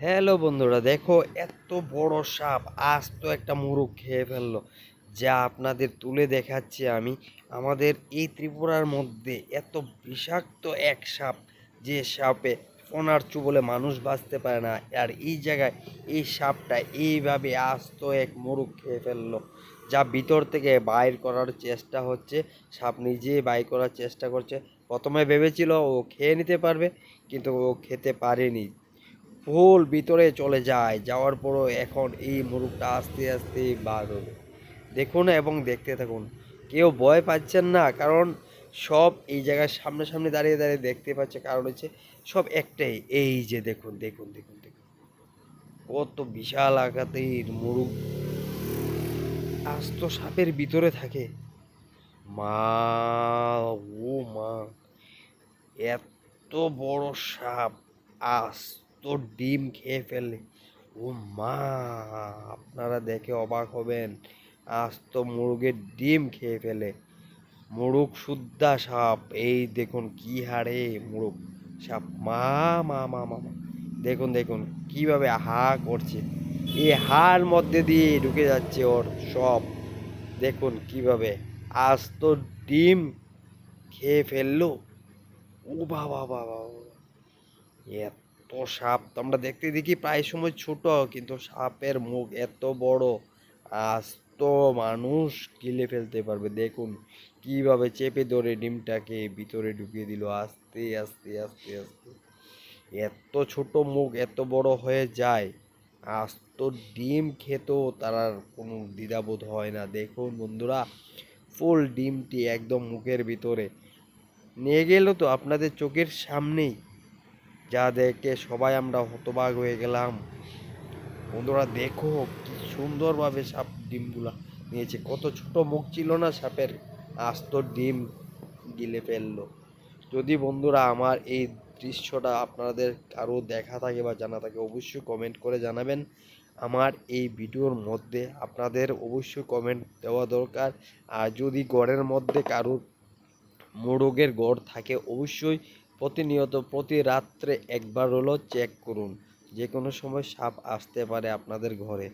Hello বন্ধুরা, দেখো এত বড় সাপ, আজ তো একটা মুরগ খেয়ে ফেলল। যা আপনাদের তুলে দেখাচ্ছি আমি। আমাদের এই ত্রিপুরার মধ্যে এত বিষাক্ত এক সাপ, যে সাপে ফোনার চুবলে মানুষ বাঁচতে পারে না। আর এই জায়গায় এই সাপটা এইভাবে আস্ত এক মুরগ খেয়ে ফেলল, যা ভিতর থেকে বাইর করার চেষ্টা হচ্ছে। সাপ নিজেই বাইর করার চেষ্টা করছে। প্রথমে ভেবেছিল ও খেয়ে নিতে পারবে, কিন্তু ও খেতে পারেনি। ফুল ভিতরে চলে যায়। যাওয়ার পরও এখন এই মুরগটা আস্তে আস্তে বার হবে। দেখুন এবং দেখতে থাকুন। কেউ ভয় পাচ্ছেন না, কারণ সব এই জায়গার সামনে সামনে দাঁড়িয়ে দাঁড়িয়ে দেখতে পাচ্ছে কারণ হচ্ছে সব একটাই। এই যে দেখুন দেখুন দেখুন দেখুন। কত বিশাল আকারের মুরগ আস্ত সাপের ভিতরে থাকে। মা, ও মা, এত বড় সাপ, আস্ত ডিম খেয়ে ফেললে। ও মা, আপনারা দেখে অবাক হবেন। আজ তো মুরগের ডিম খেয়ে ফেলে। মুরগ শুদ্ধা সাপ, এই দেখুন কি হারে মুরগ সাপ। মা মা মা মা। দেখুন দেখুন কীভাবে হা করছে। এই হার মধ্যে দিয়ে ঢুকে যাচ্ছে ওর সব। দেখুন কীভাবে আজ তো ডিম খেয়ে ফেলল। ও বাবা বাবা বাবা। এত সাপ তো আমরা দেখতে দেখি প্রায় সময় ছোট, কিন্তু সাপের মুখ এত বড় আস্ত মানুষ গিলে ফেলতে পারবে। দেখুন, কীভাবে চেপে ধরে ডিমটাকে ভিতরে ঢুকিয়ে দিল। আস্তে আস্তে আস্তে আস্তে। এত ছোট মুখ, এত বড় হয়ে যায়। আস্ত ডিম খেতেও তার আর কোনো দ্বিধাবোধ হয় না। দেখুন বন্ধুরা, ফুল ডিমটি একদম মুখের ভিতরে। নিয়ে গেল তো আপনাদের চোখের সামনেই। যা দেখে সবাই আমরা হতবাক হয়ে গেলাম। বন্ধুরা, দেখো কি সুন্দরভাবে সাপ ডিমগুলা নিয়েছে। কত ছোট মুখ ছিল না সাপের, আস্ত ডিম গিলে ফেলল। যদি বন্ধুরা আমার এই দৃশ্যটা আপনাদের কারও দেখা থাকে বা জানা থাকে, অবশ্যই কমেন্ট করে জানাবেন। আমার এই ভিডিওর মধ্যে আপনাদের অবশ্যই কমেন্ট দেওয়া দরকার। আর যদি গড়ের মধ্যে কারোর মোরগের গড় থাকে, অবশ্যই প্রতিনিয়ত প্রতি রাত্রে একবার হলো চেক করুন। যে কোনো সময় সাপ আসতে পারে আপনাদের ঘরে।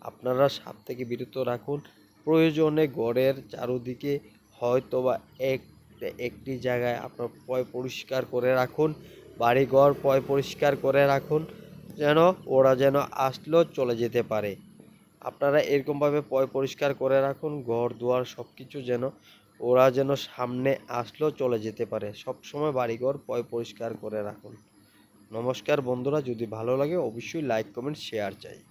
আপনারা সাপ থেকে বিরত রাখুন। প্রয়োজনে ঘরের চারদিকে হয়তো বা এক, একটি জায়গায় আপনার পয় পরিষ্কার করে রাখুন। বাড়িঘর পয় পরিষ্কার করে রাখুন। যেন ওরা যেন আসলেও চলে যেতে পারে। আপনারা এরকমভাবে পয় পরিষ্কার করে রাখুন। ঘর দুয়ার সব কিছু যেন ওরা যেন সামনে আসলেও চলে যেতে পারে। সব সময় বাড়িঘর পয় পরিষ্কার করে রাখুন। নমস্কার বন্ধুরা, যদি ভালো লাগে অবশ্যই লাইক কমেন্ট শেয়ার চাই।